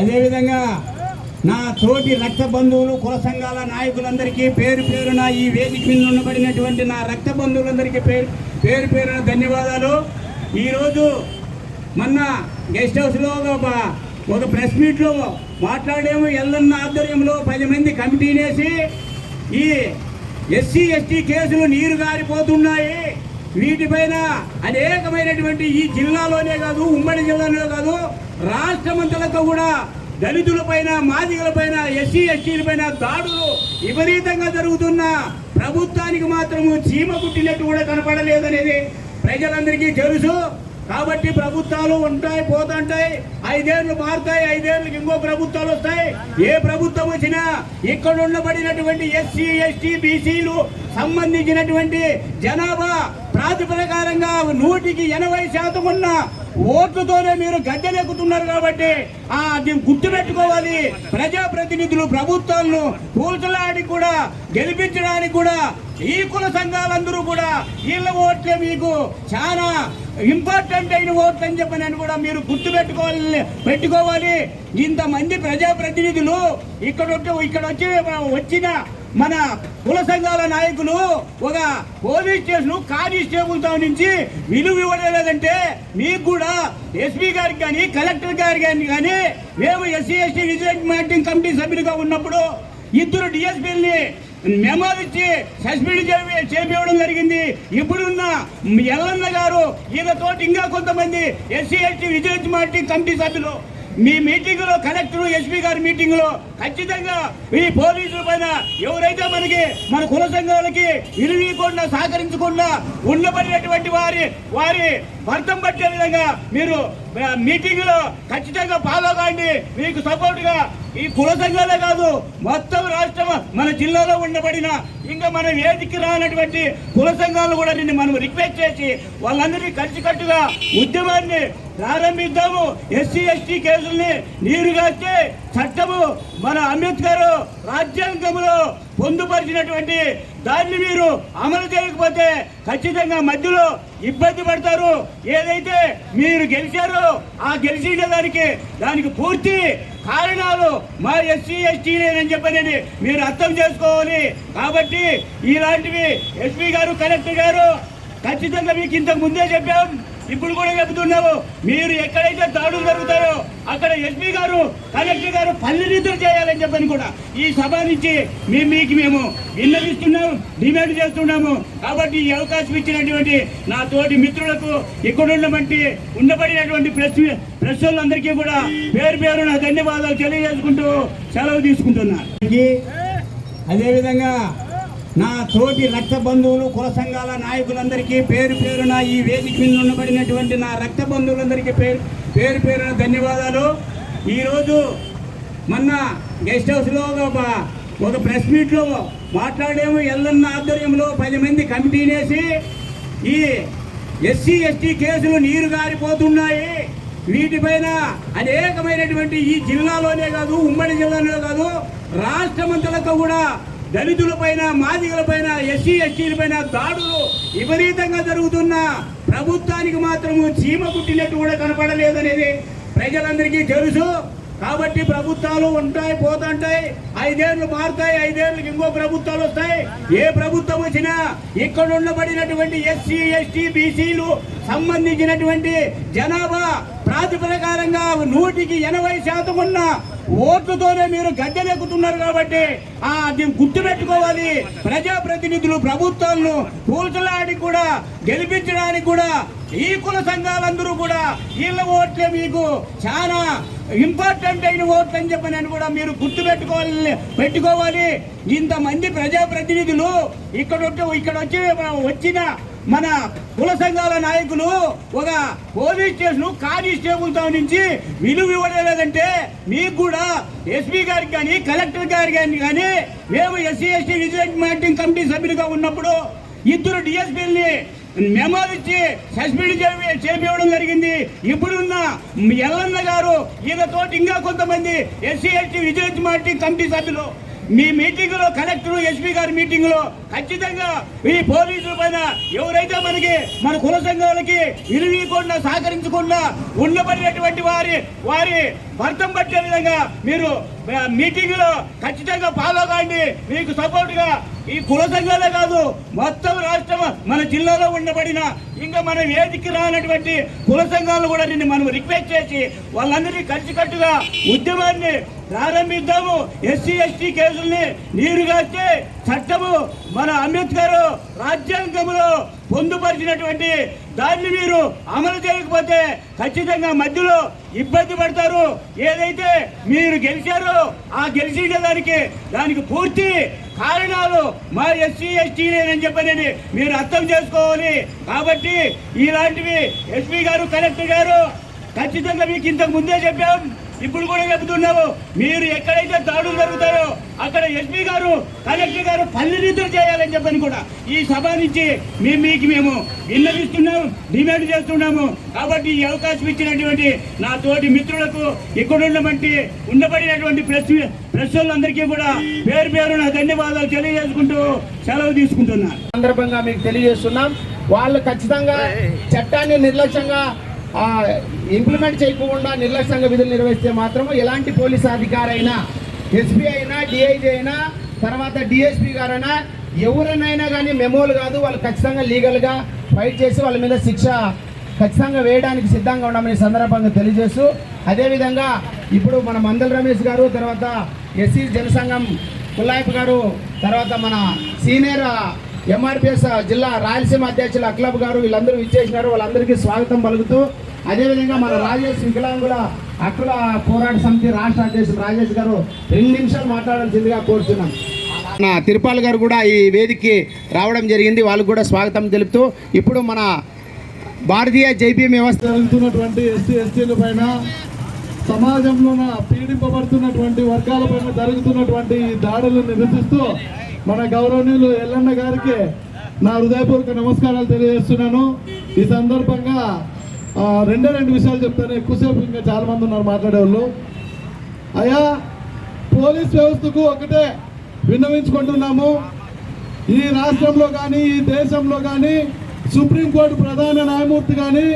అదేవిధంగా నా తోటి రక్త బంధువులు కుల సంఘాల నాయకులందరికీ పేరు పేరున ఈ వేదిక మీద ఉండబడినటువంటి నా రక్త బంధువులందరికీ పేరు పేరు పేరున ధన్యవాదాలు. ఈరోజు మొన్న గెస్ట్ హౌస్లో ఒక ఒక ప్రెస్ మీట్లో మాట్లాడేమో. ఎల్లన్న ఆధ్వర్యంలో పది మంది కమిటీనేసి ఈ ఎస్సీ ఎస్టీ కేసులు నీరు గారిపోతున్నాయి. వీటిపైన అనేకమైనటువంటి ఈ జిల్లాలోనే కాదు ఉమ్మడి జిల్లాలో కాదు రాష్ట్రమంతలతో కూడా దళితులపైన మాదిగలపైన ఎస్సీ ఎస్టీలపైన దాడులు విపరీతంగా జరుగుతున్న ప్రభుత్వానికి మాత్రము చీమ కుట్టినట్టు కూడా కనపడలేదనేది ప్రజలందరికీ తెలుసు. కాబట్టి ప్రభుత్వాలు ఉంటాయి పోతుంటాయి. ఐదేళ్ళు మారుతాయి ఐదేళ్ళకి ఇంకో ప్రభుత్వాలు వస్తాయి. ఏ ప్రభుత్వం వచ్చినా ఇక్కడ ఉండబడినటువంటి ఎస్సీ ఎస్టీ బీసీలు సంబంధించినటువంటి జనాభా ప్రాతిపదికారంగా నూటికి ఎనభై శాతం ఉన్న ఓట్లతోనే మీరు గద్దెనెక్కుతున్నారు కాబట్టి ఆ దీన్ని గుర్తుపెట్టుకోవాలి. ప్రజాప్రతినిధులు ప్రభుత్వాలను కూల్చలాడి కూడా గెలిపించడానికి కూడా ఈ కుల సంఘాలందరూ కూడా వీళ్ళ ఓట్లే మీకు చాలా ఇంపార్టెంట్ అయిన ఓట్లు అని చెప్పి నేను కూడా మీరు గుర్తు పెట్టుకోవాలి. పెట్టుకోవాలి ఇంతమంది ప్రజాప్రతినిధులు ఇక్కడ ఇక్కడ వచ్చి వచ్చిన మన కుల సంఘాల నాయకులు ఒక పోలీస్ స్టేషన్ కానిస్టేబుల్తో నుంచి విలువ ఇవ్వలేదంటే మీకు కూడా ఎస్పీ గారికి కానీ కలెక్టర్ గారి కానీ కానీ మేము ఎస్సీ ఎస్టీ విజిలెన్స్ కమిటీ సభ్యులుగా ఉన్నప్పుడు ఇద్దరు డిఎస్పీల్ని మెమోలు ఇచ్చి సస్పెండ్ చేయ- చేపివ్వడం జరిగింది. ఇప్పుడున్న ఎల్లన్న గారు ఈయనతోటి ఇంకా కొంతమంది ఎస్సీ ఎస్టీ విజిలెన్స్ మార్టీ కమిటీ సభ్యులు. మీ మీటింగ్లో కలెక్టర్ ఎస్పీ గారి మీటింగ్లో ఖచ్చితంగా ఈ పోలీసుల పైన ఎవరైతే మనకి మన కుల సంఘాలకి విలువీయకుండా సహకరించకుండా ఉండబడినటువంటి వారి వారి భర్తం పట్టే విధంగా మీరు మీటింగ్లో మీటింగ్లో ఖచ్చితంగా ఫాలో కాండి. మీకు సపోర్ట్గా ఈ కుల సంఘాలే కాదు మొత్తం రాష్ట్రం మన జిల్లాలో ఉండబడిన ఇంకా మన వేదిక రానటువంటి కుల సంఘాలు కూడా నిన్ను మనం రిక్వెస్ట్ చేసి వాళ్ళందరినీ కలిసికట్టుగా ఉద్యమాన్ని ప్రారంభిద్దాము. ఎస్సీ ఎస్టీ కేసుల్ని నీరుగాస్తే చట్టము మన అంబేద్కర్ రాజ్యాంగంలో పొందుపరిచినటువంటి దాన్ని మీరు అమలు చేయకపోతే ఖచ్చితంగా మధ్యలో ఇబ్బంది పడతారు. ఏదైతే మీరు గెలిచారో ఆ గెలిచిన దానికి దానికి పూర్తి కారణాలు మా ఎస్సీ ఎస్టీలేనని చెప్పనని మీరు అర్థం చేసుకోవాలి. కాబట్టి ఇలాంటివి ఎస్పీ గారు కలెక్టర్ గారు ఖచ్చితంగా మీకు ఇంతకు ముందే చెప్పాం. ఇప్పుడు కూడా చెబుతున్నాము మీరు ఎక్కడైతే దాడులు జరుగుతాయో అక్కడ ఎస్పీ గారు కలెక్టర్ గారు పల్లె నిధులు చేయాలని చెప్పని కూడా ఈ సభ నుంచి మేము మీకు మేము విన్నవిస్తున్నాము డిమాండ్ చేస్తున్నాము. కాబట్టి ఈ అవకాశం ఇచ్చినటువంటి నా తోటి మిత్రులకు ఇక్కడ ఉన్నటువంటి ఉండబడినటువంటి ప్రెస్ ప్రెస్ వాళ్ళందరికీ కూడా పేరు పేరు నా ధన్యవాదాలు తెలియజేసుకుంటూ సెలవు తీసుకుంటున్నా అదేవిధంగా నా తోటి రక్త బంధువులు కుల సంఘాల నాయకులందరికీ పేరు పేరున ఈ వేదిక మీద ఉండబడినటువంటి నా రక్త బంధువులందరికీ పేరు పేరు పేరున ధన్యవాదాలు. ఈరోజు మొన్న గెస్ట్ హౌస్లో ఒక ఒక ప్రెస్ మీట్లో మాట్లాడేమో. ఎల్లన్న ఆధ్వర్యంలో పది మంది కమిటీనేసి ఈ ఎస్సీ ఎస్టీ కేసులు నీరు గారిపోతున్నాయి. వీటిపైన అనేకమైనటువంటి ఈ జిల్లాలోనే కాదు ఉమ్మడి జిల్లాలో కాదు రాష్ట్రమంతలతో కూడా దళితులపైన మాదిగలపైన ఎస్సీ ఎస్టీలపైన దాడులు విపరీతంగా జరుగుతున్న ప్రభుత్వానికి మాత్రము చీమ కుట్టినట్టు కూడా కనపడలేదనేది ప్రజలందరికీ తెలుసు. కాబట్టి ప్రభుత్వాలు ఉంటాయి పోతుంటాయి. ఐదేళ్ళు మారుతాయి ఐదేళ్ళకి ఇంకో ప్రభుత్వాలు వస్తాయి. ఏ ప్రభుత్వం వచ్చినా ఇక్కడ ఉండబడినటువంటి ఎస్సీ ఎస్టీ బీసీలు సంబంధించినటువంటి జనాభా ప్రాతిపదికారంగా నూటికి ఎనభై శాతం ఉన్న ఓట్లతోనే మీరు గద్దెనెక్కుతున్నారు కాబట్టి ఆ దీన్ని గుర్తుపెట్టుకోవాలి. ప్రజాప్రతినిధులు ప్రభుత్వాలను కూల్చలాడి కూడా గెలిపించడానికి కూడా ఈ కుల సంఘాలందరూ కూడా వీళ్ళ ఓట్లే మీకు చాలా ఇంపార్టెంట్ అయిన ఓట్లు అని చెప్పి నేను కూడా మీరు గుర్తు పెట్టుకోవాలి. పెట్టుకోవాలి ఇంతమంది ప్రజాప్రతినిధులు ఇక్కడ ఇక్కడ వచ్చి వచ్చిన మన కుల సంఘాల నాయకులు ఒక పోలీస్ స్టేషన్ కానిస్టేబుల్తో నుంచి విలువ ఇవ్వలేదంటే మీకు కూడా ఎస్పీ గారికి కానీ కలెక్టర్ గారి కానీ కానీ మేము ఎస్సీ ఎస్టీ విజిలెన్స్ కమిటీ సభ్యులుగా ఉన్నప్పుడు ఇద్దరు డిఎస్పీల్ని మెమోలు ఇచ్చి సస్పెండ్ చేపివ్వడం జరిగింది. ఇప్పుడున్న ఎల్లన్న గారు ఈయనతోటి ఇంకా కొంతమంది SC ST vigilance party committee సభ్యులు. మీ మీటింగ్లో కలెక్టర్ ఎస్పీ గారి మీటింగ్లో ఖచ్చితంగా ఈ పోలీసుల పైన ఎవరైతే మనకి మన కుల సంఘాలకి విలువీయకుండా సహకరించకుండా ఉండబడినటువంటి వారి వారి భర్తం పట్టే విధంగా మీరు మీటింగ్లో ఖచ్చితంగా ఫాలో కాండి. మీకు సపోర్ట్గా ఈ కుల సంఘాలే కాదు మొత్తం రాష్ట్రం మన జిల్లాలో ఉండబడిన ఇంకా మనం వేదికకి రానటువంటి కుల సంఘాలు కూడా నిన్ను మనం రిక్వెస్ట్ చేసి వాళ్ళందరినీ కలిసికట్టుగా ఉద్యమాన్ని ప్రారంభిద్దాము. ఎస్సీ ఎస్టీ కేసుల్ని నీరుగార్చే చట్టము మన అంబేద్కర్ రాజ్యాంగంలో పొందుపరిచినటువంటి దాన్ని మీరు అమలు చేయకపోతే ఖచ్చితంగా మధ్యలో ఇబ్బంది పడతారు. ఏదైతే మీరు గెలిచారో ఆ గెలిచిన దానికి దానికి పూర్తి కారణాలు మా ఎస్సీ ఎస్టీలేనని చెప్పనని మీరు అర్థం చేసుకోవాలి. కాబట్టి ఇలాంటివి ఎస్పీ గారు కలెక్టర్ గారు ఖచ్చితంగా మీకు ఇంతకు ముందే చెప్పాం. ఇప్పుడు కూడా చెబుతున్నాము మీరు ఎక్కడైతే దాడులు జరుగుతాయో అక్కడ ఎస్పీ గారు కలెక్టర్ గారు పల్లెనిద్ర చేయాలని చెప్పని కూడా ఈ సభ నుంచి మేము మీకు మేము విన్నవిస్తున్నాం డిమాండ్ చేస్తున్నాము. కాబట్టి ఈ అవకాశం ఇచ్చినటువంటి నా తోటి మిత్రులకు ఇక్కడ ఉన్నటువంటి ఉండబడినటువంటి ప్రెస్ ప్రెస్ వాళ్ళందరికీ కూడా పేరు పేరు నా ధన్యవాదాలు తెలియజేసుకుంటూ సెలవు తీసుకుంటున్నాను సందర్భంగా మీకు తెలియజేస్తున్నాం. వాళ్ళు ఖచ్చితంగా చట్టాన్ని నిర్లక్ష్యంగా ఇంప్లిమెంట్ చేయకుండా నిర్లక్ష్యంగా విధులు నిర్వహిస్తే మాత్రము ఎలాంటి పోలీస్ అధికారైనా ఎస్పీ అయినా డిఐజీ అయినా తర్వాత డిఎస్పీ గారైనా ఎవరినైనా కానీ మెమోలు కాదు వాళ్ళు ఖచ్చితంగా లీగల్గా ఫైట్ చేసి వాళ్ళ మీద శిక్ష ఖచ్చితంగా వేయడానికి సిద్ధంగా ఉన్నామని ఈ సందర్భంగా తెలియజేస్తూ అదేవిధంగా ఇప్పుడు మన మందల రమేష్ గారు తర్వాత ఎస్సీ జనసంఘం కుల్లాయప్ గారు తర్వాత మన సీనియర్ ఎంఆర్పిఎస్ జిల్లా రాయలసీమ అధ్యక్షులు అక్లబ్ గారు వీళ్ళందరూ ఇచ్చేసినారు వాళ్ళందరికీ స్వాగతం పలుకుతూ అదేవిధంగా మన రాజేష్ వికలాంగుల హక్కుల పోరాట సమితి రాష్ట్ర అధ్యక్షులు రాజేష్ గారు రెండు నిమిషాలు మాట్లాడాల్సిందిగా కోరుతున్నాం మన తిరుపాల్ గారు కూడా ఈ వేదికకి రావడం జరిగింది. వాళ్ళకు కూడా స్వాగతం తెలుపుతూ ఇప్పుడు మన భారతీయ జైపీఎం వ్యవస్థ జరుగుతున్నటువంటి ఎస్టీ ఎస్టీల పైన సమాజంలోన పీడింపబడుతున్నటువంటి వర్గాల పైన జరుగుతున్నటువంటి ఈ దాడులను నిరసిస్తూ మన గౌరవనీయులు ఎల్లన్న గారికి నా హృదయపూర్వక నమస్కారాలు తెలియజేస్తున్నాను. ఈ సందర్భంగా రెండే రెండు విషయాలు చెప్తాను ఎక్కువసేపు ఇంకా చాలామంది ఉన్నారు మాట్లాడేవాళ్ళు. అయ్యా పోలీస్ వ్యవస్థకు ఒకటే విన్నవించుకుంటున్నాము. ఈ రాష్ట్రంలో కానీ ఈ దేశంలో కానీ సుప్రీంకోర్టు ప్రధాన న్యాయమూర్తి కానీ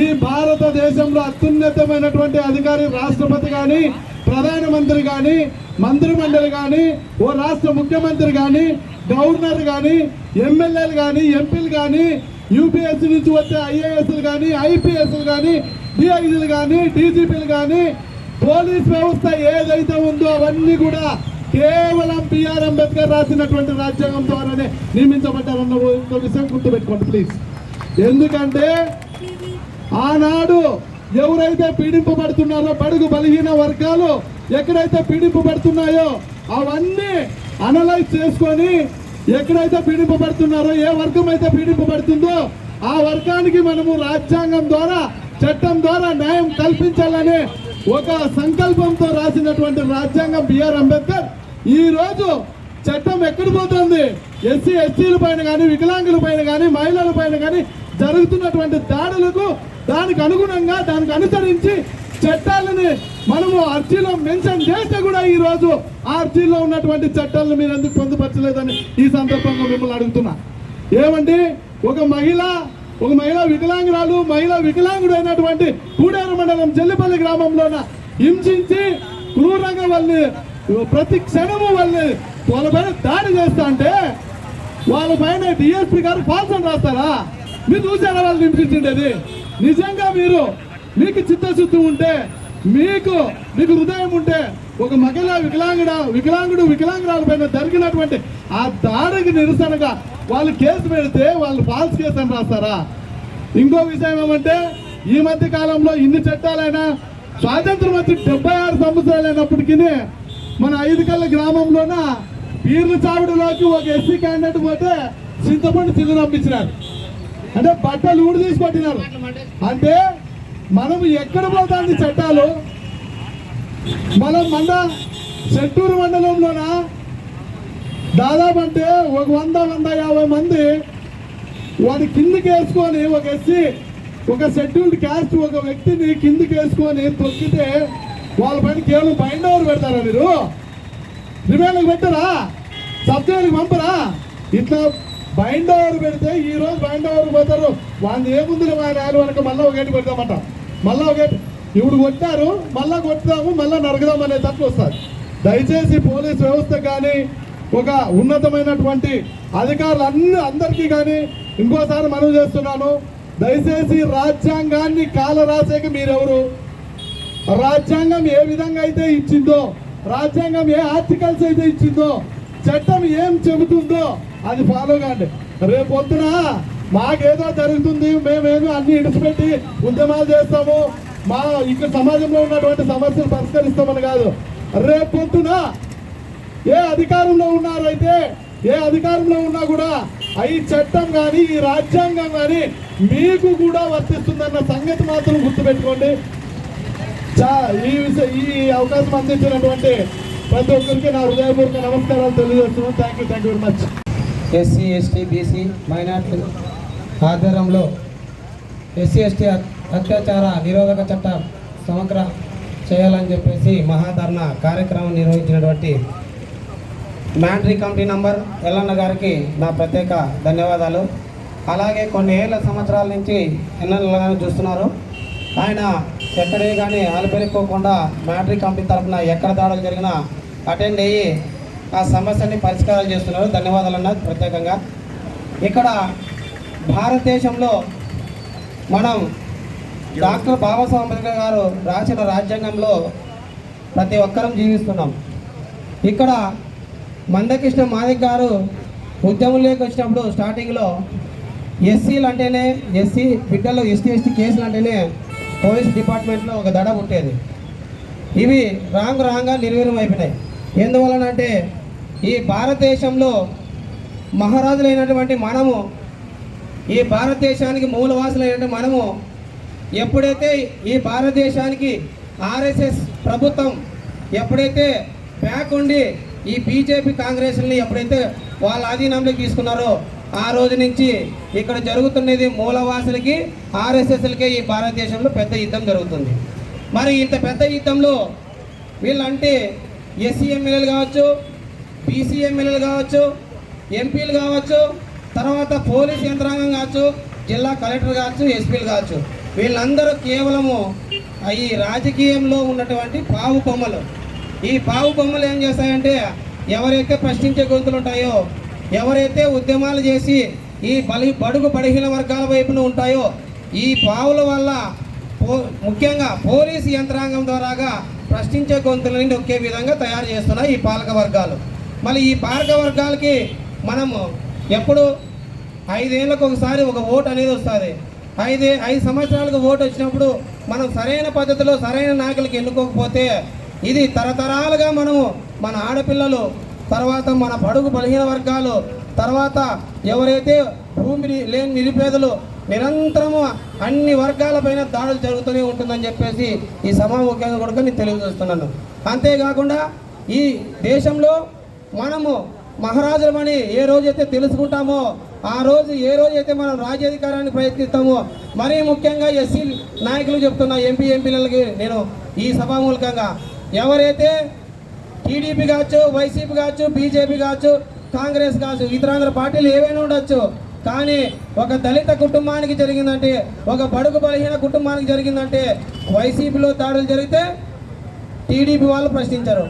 ఈ భారతదేశంలో అత్యున్నతమైనటువంటి అధికారి రాష్ట్రపతి కానీ ప్రధానమంత్రి కానీ మంత్రిమండలి కానీ ఓ రాష్ట్ర ముఖ్యమంత్రి కానీ గవర్నర్ కానీ ఎమ్మెల్యేలు కానీ ఎంపీలు కానీ యూపీఎస్సీ నుంచి వచ్చే ఐఏఎస్లు కానీ ఐపీఎస్లు కానీ డిఐజీలు కానీ డీజీపీలు కానీ పోలీస్ వ్యవస్థ ఏదైతే ఉందో అవన్నీ కూడా కేవలం బిఆర్ అంబేద్కర్ రాసినటువంటి రాజ్యాంగం ద్వారానే నియమించబడ్డారన్న విషయం గుర్తుపెట్టుకోండి ప్లీజ్ ఎందుకంటే ఆనాడు ఎవరైతే పీడింపబడుతున్నారో బడుగు బలహీన వర్గాలు ఎక్కడైతే పీడింపబడుతున్నాయో అవన్నీ అనలైజ్ చేసుకొని ఎక్కడైతే పీడింపబడుతున్నారో ఏ వర్గం అయితే పీడింపబడుతుందో ఆ వర్గానికి మనము రాజ్యాంగం ద్వారా చట్టం ద్వారా న్యాయం కల్పించాలనే ఒక సంకల్పంతో రాసినటువంటి రాజ్యాంగం బిఆర్ అంబేద్కర్. ఈ రోజు చట్టం ఎక్కడ పోతుంది? ఎస్సీ ఎస్సీల పైన కానీ వికలాంగుల పైన కానీ మహిళల పైన కానీ జరుగుతున్నటువంటి దాడులకు దానికి అనుగుణంగా దానికి అనుసరించి చట్టాలని మనము అర్జీలో మెన్షన్ చేస్తే కూడా ఈ రోజు ఆ అర్జీలో ఉన్నటువంటి చట్టాలను మీరు ఎందుకు పొందుపరచలేదని ఈ సందర్భంగా మిమ్మల్ని అడుగుతున్నా. ఏమండి? ఒక మహిళ ఒక మహిళ వికలాంగురాలు మహిళ వికలాంగుడు అయినటువంటి కూడేరు మండలం జల్లిపల్లి గ్రామంలోన హింసించి క్రూరంగా వాళ్ళని ప్రతి క్షణము వాళ్ళని వాళ్ళ పైన దాడి చేస్తా అంటే వాళ్ళ పైన డిఎస్పీ గారు ఫాల్స్ రాస్తారా? మీరు చూసారా వాళ్ళు హింసించిండేది నిజంగా మీరు మీకు చిత్తశుద్ధి ఉంటే మీకు మీకు హృదయం ఉంటే ఒక మహిళ వికలాంగుడ వికలాంగుడు వికలాంగురాల పైన జరిగినటువంటి ఆ దాడికి నిరసనగా వాళ్ళు కేసు పెడితే వాళ్ళు ఫాల్స్ కేసు అని రాస్తారా? ఇంకో విషయం ఏమంటే ఈ మధ్య కాలంలో ఇన్ని చట్టాలైనా స్వాతంత్రం వచ్చి డెబ్బై ఆరు సంవత్సరాలు అయినప్పటికీ మన ఐదు కళ్ళ గ్రామంలోన పీర్ల చావుడులోకి ఒక ఎస్సీ క్యాండిడేట్ పోతే చింతపండు చిల్లు పంపించినారు అంటే బట్టలు ఊడి తీసుకొట్టినారు అంటే మనం ఎక్కడ పోతాంది చట్టాలు? మనం మన చెట్టూరు మండలంలోన? దాదాపు అంటే ఒక వంద వంద యాభై మంది వాడి కిందికి వేసుకొని ఒక ఎస్సీ ఒక షెడ్యూల్డ్ క్యాస్ట్ ఒక వ్యక్తిని కిందికి వేసుకొని తొక్కితే వాళ్ళ పైన కేవలం బైండ్ ఓవర్ పెడతారా మీరు? రిమాండ్కి పెట్టరా? సబ్జెక్ట్కి పంపరా? ఇట్లా బైండ్ ఓవర్ పెడితే ఈ రోజు బైండ్ ఓవర్ పోతారు. వాళ్ళు ఏముంది మా నాలుగు వరకు మళ్ళీ ఒకటి పెడతామంట మళ్ళీ ఒక ఇప్పుడు కొట్టారు మళ్ళీ కొట్టుదాము మళ్ళీ నరగదాం అనే తట్లు వస్తారు దయచేసి పోలీస్ వ్యవస్థ కానీ ఒక ఉన్నతమైనటువంటి అధికారులు అన్ని అందరికీ కానీ ఇంకోసారి మనవి చేస్తున్నాను. దయచేసి రాజ్యాంగాన్ని కాల రాసేకి మీరెవరు? రాజ్యాంగం ఏ విధంగా అయితే ఇచ్చిందో రాజ్యాంగం ఏ ఆర్టికల్స్ అయితే ఇచ్చిందో చట్టం ఏం చెబుతుందో అది ఫాలో కాండి. రేపు పొద్దున మాకేదో జరుగుతుంది మేమేమో అన్ని ఇడిచిపెట్టి ఉద్యమాలు చేస్తాము. మా ఇక్కడ సమాజంలో ఉన్నటువంటి సమస్యలు పరిష్కరిస్తామని కాదు. రేపు ఏ అధికారంలో ఉన్నారైతే ఏ అధికారంలో ఉన్నా కూడా ఈ చట్టం కానీ ఈ రాజ్యాంగం కానీ మీకు కూడా వర్తిస్తుందన్న సంగతి మాత్రం గుర్తుపెట్టుకోండి. ఈ విషయ ఈ అవకాశం అందించినటువంటి ప్రతి ఒక్కరికి నా హృదయపూర్వక నమస్కారాలు తెలియజేస్తున్నాను. Thank you thank you very much SC ST BC minority ఆధ్వర్యంలో ఎస్సీ ఎస్టీ అత్యాచార నిరోధక చట్టం సమగ్ర చేయాలని చెప్పేసి మహాధర్ణ కార్యక్రమం నిర్వహించినటువంటి మ్యాండ్రీ కమిటీ నంబర్ ఎల్లన్న గారికి నా ప్రత్యేక ధన్యవాదాలు. అలాగే కొన్ని ఏళ్ళ సంవత్సరాల నుంచి ఎన్నెల్లగానే చూస్తున్నారు. ఆయన ఎక్కడే కానీ అలపెరుక్కోకుండా మ్యాండ్రీ కమిటీ తరఫున ఎక్కడ దాడులు జరిగినా అటెండ్ అయ్యి ఆ సమస్యని పరిష్కారం చేస్తున్నారు. ధన్యవాదాలు అన్న ప్రత్యేకంగా. ఇక్కడ భారతదేశంలో మనం డాక్టర్ బాబాసాహెబ్ అంబేద్కర్ గారు రాసిన రాజ్యాంగంలో ప్రతి ఒక్కరం జీవిస్తున్నాం. ఇక్కడ మందకృష్ణ మాదిక్ గారు ఉద్యమంలోకి వచ్చినప్పుడు స్టార్టింగ్లో ఎస్సీలు అంటేనే ఎస్సీ బిడ్డలు ఎస్టీ ఎస్టీ కేసులు అంటేనే పోలీస్ డిపార్ట్మెంట్లో ఒక దడ ఉండేది ఇవి రాంగ్ రాంగ్గా నిర్వీర్యం అయిపోయినాయి ఎందువలనంటే ఈ భారతదేశంలో మహారాజులైనటువంటి మనము ఈ భారతదేశానికి మూలవాసులైనటువంటి మనము ఎప్పుడైతే ఈ భారతదేశానికి ఆర్ఎస్ఎస్ ప్రభుత్వం ఎప్పుడైతే బ్యాక్ ఉండి ఈ బీజేపీ కాంగ్రెస్ని ఎప్పుడైతే వాళ్ళ ఆధీనంలోకి తీసుకున్నారో ఆ రోజు నుంచి ఇక్కడ జరుగుతున్నది మూలవాసులకి ఆర్ఎస్ఎస్లకే ఈ భారతదేశంలో పెద్ద యుద్ధం జరుగుతుంది. మరి ఇంత పెద్ద యుద్ధంలో వీళ్ళంటే ఎస్సీ ఎమ్మెల్యేలు కావచ్చు బీసీ ఎమ్మెల్యేలు కావచ్చు ఎంపీలు కావచ్చు తర్వాత పోలీస్ యంత్రాంగం కావచ్చు జిల్లా కలెక్టర్ కావచ్చు ఎస్పీలు కావచ్చు వీళ్ళందరూ కేవలము ఈ రాజకీయంలో ఉన్నటువంటి పావు కొమ్మలు. ఈ పావు కొమ్మలు ఏం చేస్తాయంటే ఎవరైతే ప్రశ్నించే గొంతులు ఉంటాయో ఎవరైతే ఉద్యమాలు చేసి ఈ బలి బడుగు బడిహీన వర్గాల వైపున ఉంటాయో ఈ పావుల వల్ల పో ముఖ్యంగా పోలీసు యంత్రాంగం ద్వారాగా ప్రశ్నించే గొంతులని నొక్కే విధంగా తయారు చేస్తున్నాయి ఈ పాలక వర్గాలు. మళ్ళీ ఈ పాలక వర్గాలకి మనము ఎప్పుడు ఐదేళ్ళకు ఒకసారి ఒక ఓటు అనేది వస్తుంది. ఐదే ఐదు సంవత్సరాలకు ఓటు వచ్చినప్పుడు మనం సరైన పద్ధతిలో సరైన నాయకులకు ఎన్నుకోకపోతే ఇది తరతరాలుగా మనము మన ఆడపిల్లలు తర్వాత మన పడుగు బలహీన వర్గాలు తర్వాత ఎవరైతే భూమి లేని నిరుపేదలు నిరంతరము అన్ని వర్గాలపైన దాడులు జరుగుతూనే ఉంటుందని చెప్పేసి ఈ సమాముఖ్యంగా కూడా నేను తెలియజేస్తున్నాను. అంతేకాకుండా ఈ దేశంలో మనము మహారాజులమని ఏ రోజైతే తెలుసుకుంటామో ఆ రోజు ఏ రోజైతే మనం రాజ్యాధికారాన్ని ప్రయత్నిస్తామో మరీ ముఖ్యంగా ఎస్సీ నాయకులు చెప్తున్నా ఎంపీ ఎంపీలకి నేను ఈ సభామూలకంగా. ఎవరైతే టీడీపీ కావచ్చు వైసీపీ కావచ్చు బీజేపీ కావచ్చు కాంగ్రెస్ కావచ్చు ఇతరాంధ్ర పార్టీలు ఏవైనా ఉండొచ్చు కానీ ఒక దళిత కుటుంబానికి జరిగిందంటే ఒక బడుగు బలహీన కుటుంబానికి జరిగిందంటే వైసీపీలో దాడులు జరిగితే టీడీపీ వాళ్ళు ప్రశ్నించారు.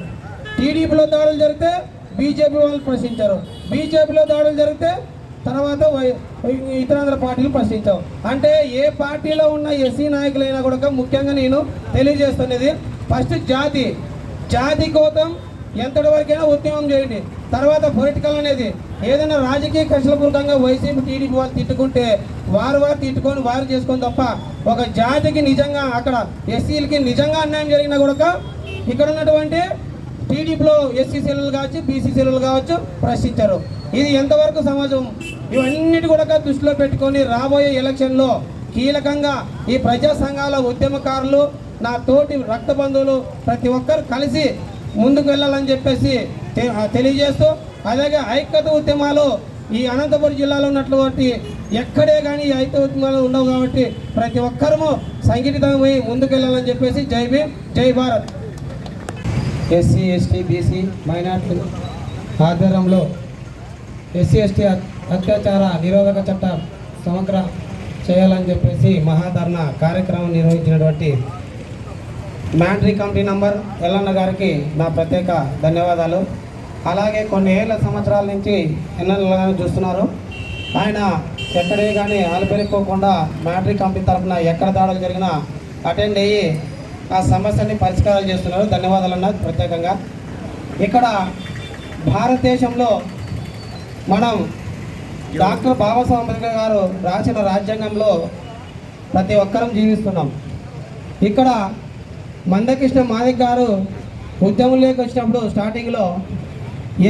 టీడీపీలో దాడులు జరిగితే బీజేపీ వాళ్ళు ప్రశ్నించారు. బీజేపీలో దాడులు జరిగితే తర్వాత వై- ఇతరాంధ్ర పార్టీలు ప్రశ్నించావు. అంటే ఏ పార్టీలో ఉన్న ఎస్సీ నాయకులైనా కూడా ముఖ్యంగా నేను తెలియజేస్తున్నది ఫస్ట్ జాతి. జాతి కోసం ఎంతటి వరకైనా ఉద్యమం చేయండి. తర్వాత పొలిటికల్ అనేది. ఏదైనా రాజకీయ కక్షలపూర్వకంగా వైసీపీ టీడీపీ వాళ్ళు తిట్టుకుంటే వారు వారు తిట్టుకొని వారు చేసుకొని తప్ప ఒక జాతికి నిజంగా అక్కడ ఎస్సీలకి నిజంగా అన్యాయం జరిగినా కూడా ఇక్కడ ఉన్నటువంటి టీడీపీలో ఎస్సీ సెల్లులు కావచ్చు బీసీ సెల్లులు కావచ్చు ప్రశ్నించారు. ఇది ఎంతవరకు సమాజం? ఇవన్నిటి కూడా దృష్టిలో పెట్టుకొని రాబోయే ఎలక్షన్లో కీలకంగా ఈ ప్రజా సంఘాల ఉద్యమకారులు నా తోటి రక్త బంధువులు ప్రతి ఒక్కరు కలిసి ముందుకు వెళ్ళాలని చెప్పేసి తె- తెలియజేస్తూ అలాగే ఐక్యత ఉద్యమాలు ఈ అనంతపురం జిల్లాలో ఉన్నటువంటి ఎక్కడే కానీ ఈ ఐక్య ఉద్యమాలు ఉండవు కాబట్టి ప్రతి ఒక్కరము సంఘటితమై ముందుకు వెళ్ళాలని చెప్పేసి జై భీమ్ జై Bharat. SC ST BC minority ఆధ్వర్యంలో ఎస్సీ ఎస్టీ అత్యాచార నిరోధక చట్టం సమగ్ర చేయాలని చెప్పేసి మహాధర్ణ కార్యక్రమం నిర్వహించినటువంటి మ్యాండ్రీ కమిటీ నంబర్ ఎల్లన్న గారికి నా ప్రత్యేక ధన్యవాదాలు. అలాగే కొన్ని ఏళ్ళ సంవత్సరాల నుంచి ఎన్నెన్నగానే చూస్తున్నారు. ఆయన ఎక్కడే కానీ ఆలుపెరుక్కోకుండా మ్యాండ్రీ కమిటీ తరఫున ఎక్కడ దాడులు జరిగినా అటెండ్ అయ్యి ఆ సమస్యని పరిష్కారాలు చేస్తున్నారు. ధన్యవాదాలు అన్న ప్రత్యేకంగా. ఇక్కడ భారతదేశంలో మనం డాక్టర్ బాబాసాహెబ్ అంబేద్కర్ గారు రాసిన రాజ్యాంగంలో ప్రతి ఒక్కరం జీవిస్తున్నాం. ఇక్కడ మందకృష్ణ మాదిక్ గారు ఉద్యమంలోకి వచ్చినప్పుడు స్టార్టింగ్లో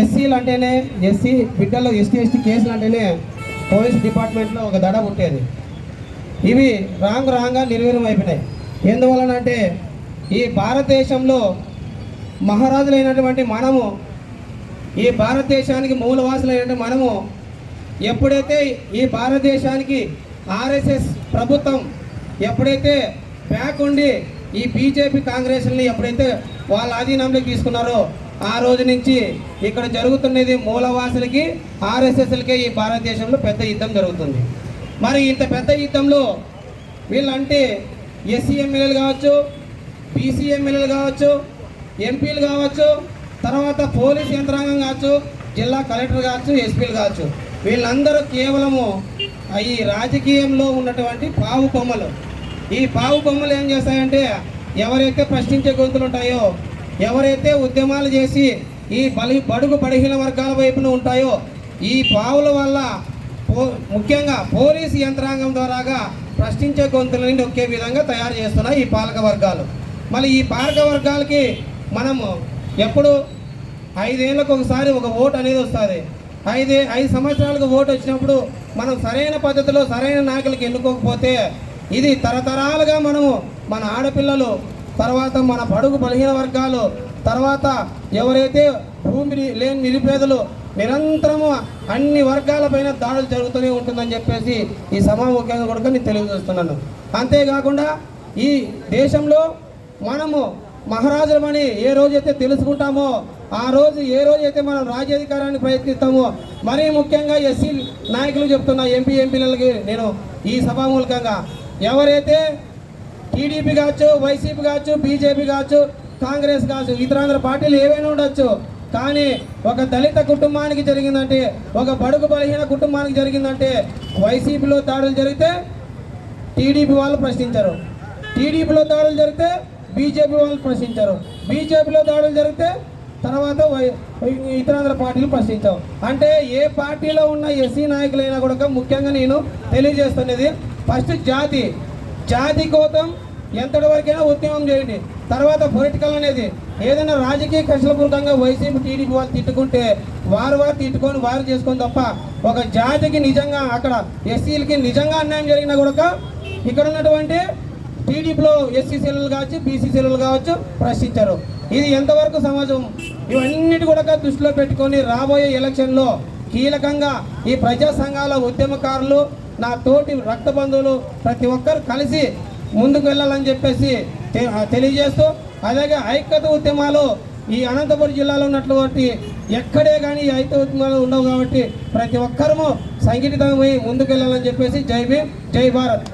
ఎస్సీలు అంటేనే ఎస్సీ బిడ్డలు ఎస్టీ ఎస్టీ కేసులు అంటేనే పోలీస్ డిపార్ట్మెంట్లో ఒక దడ పుట్టేది. ఇవి రాంగ్ రాంగ్గా నిర్వీర్యం అయిపోయినాయి. ఎందువలనంటే ఈ భారతదేశంలో మహారాజులైనటువంటి మనము ఈ భారతదేశానికి మూలవాసులైనటువంటి మనము ఎప్పుడైతే ఈ భారతదేశానికి ఆర్ఎస్ఎస్ ప్రభుత్వం ఎప్పుడైతే బ్యాక్ ఉండి ఈ బీజేపీ కాంగ్రెస్ని ఎప్పుడైతే వాళ్ళ ఆధీనంలోకి తీసుకున్నారో ఆ రోజు నుంచి ఇక్కడ జరుగుతున్నది మూలవాసులకి ఆర్ఎస్ఎస్లకే ఈ భారతదేశంలో పెద్ద యుద్ధం జరుగుతుంది. మరి ఇంత పెద్ద యుద్ధంలో వీళ్ళంటే ఎస్సీ ఎమ్మెల్యేలు కావచ్చు బీసీ ఎమ్మెల్యేలు కావచ్చు ఎంపీలు కావచ్చు తర్వాత పోలీస్ యంత్రాంగం కావచ్చు జిల్లా కలెక్టర్ కావచ్చు ఎస్పీలు కావచ్చు. వీళ్ళందరూ కేవలము ఈ రాజకీయంలో ఉన్నటువంటి పావు కొమ్మలు. ఈ పావు కొమ్మలు ఏం చేస్తాయంటే ఎవరైతే ప్రశ్నించే గొంతులు ఉంటాయో ఎవరైతే ఉద్యమాలు చేసి ఈ బలి బడుగు బడిహీన వర్గాల వైపున ఉంటాయో ఈ పావుల వల్ల పో- ముఖ్యంగా పోలీసు యంత్రాంగం ద్వారాగా ప్రశ్నించే గొంతులని నొక్కే విధంగా తయారు చేస్తున్నాయి ఈ పాలక వర్గాలు. మళ్ళీ ఈ పాలక వర్గాలకి మనము ఎప్పుడు ఐదేళ్ళకు ఒకసారి ఒక ఓటు అనేది వస్తుంది. ఐదే ఐదు సంవత్సరాలకు ఓటు వచ్చినప్పుడు మనం సరైన పద్ధతిలో సరైన నాయకులకు ఎన్నుకోకపోతే ఇది తరతరాలుగా మనము మన ఆడపిల్లలు తర్వాత మన పడుగు బలహీన వర్గాలు తర్వాత ఎవరైతే భూమి లేని నిరుపేదలు నిరంతరము అన్ని వర్గాలపైన దాడులు జరుగుతూనే ఉంటుందని చెప్పేసి ఈ సమావేశంగా కూడా నేను తెలియజేస్తున్నాను. అంతేకాకుండా ఈ దేశంలో మనము మహారాజులమని ఏ రోజైతే తెలుసుకుంటామో ఆ రోజు ఏ రోజైతే మనం రాజ్యాధికారాన్ని ప్రయత్నిస్తామో మరీ ముఖ్యంగా ఎస్సీ నాయకులు చెప్తున్నా ఎంపీ ఎంపీలకి నేను ఈ సభామూలకంగా. ఎవరైతే టీడీపీ కావచ్చు వైసీపీ కావచ్చు బీజేపీ కావచ్చు కాంగ్రెస్ కావచ్చు ఇతరాంధ్ర పార్టీలు ఏవైనా ఉండొచ్చు కానీ ఒక దళిత కుటుంబానికి జరిగిందంటే ఒక బడుగు బలహీన కుటుంబానికి జరిగిందంటే వైసీపీలో దాడులు జరిగితే టీడీపీ వాళ్ళు ప్రశ్నించారు. టీడీపీలో దాడులు జరిగితే బీజేపీ వాళ్ళు ప్రశ్నించారు. బీజేపీలో దాడులు జరిగితే తర్వాత వై- ఇతరాంధ్ర పార్టీలు ప్రశ్నించావు. అంటే ఏ పార్టీలో ఉన్న ఎస్సీ నాయకులైనా కూడా ముఖ్యంగా నేను తెలియజేస్తున్నది ఫస్ట్ జాతి. జాతి కోసం ఎంతటి వరకైనా ఉద్యమం చేయండి. తర్వాత పొలిటికల్ అనేది. ఏదైనా రాజకీయ కష్టపూర్వకంగా వైసీపీ టీడీపీ వాళ్ళు తిట్టుకుంటే వారు వారు తిట్టుకొని వారు చేసుకొని తప్ప ఒక జాతికి నిజంగా అక్కడ ఎస్సీలకి నిజంగా అన్యాయం జరిగినా కూడా ఇక్కడ ఉన్నటువంటి టీడీపీలో ఎస్సీ సెల్లులు కావచ్చు బీసీ సెల్లులు కావచ్చు ప్రశ్నించారు. ఇది ఎంతవరకు సమాజం? ఇవన్నిటి కూడా దృష్టిలో పెట్టుకొని రాబోయే ఎలక్షన్లో కీలకంగా ఈ ప్రజా సంఘాల ఉద్యమకారులు నా తోటి రక్త బంధువులు ప్రతి ఒక్కరు కలిసి ముందుకు వెళ్ళాలని చెప్పేసి తె- తెలియజేస్తూ అలాగే ఐక్యత ఉద్యమాలు ఈ అనంతపురం జిల్లాలో ఉన్నటువంటి ఎక్కడే కానీ ఈ ఐక్యత ఉద్యమాలు ఉండవు కాబట్టి ప్రతి ఒక్కరము సంఘటితమై ముందుకు వెళ్ళాలని చెప్పేసి జై భీమ్ జై భారత్.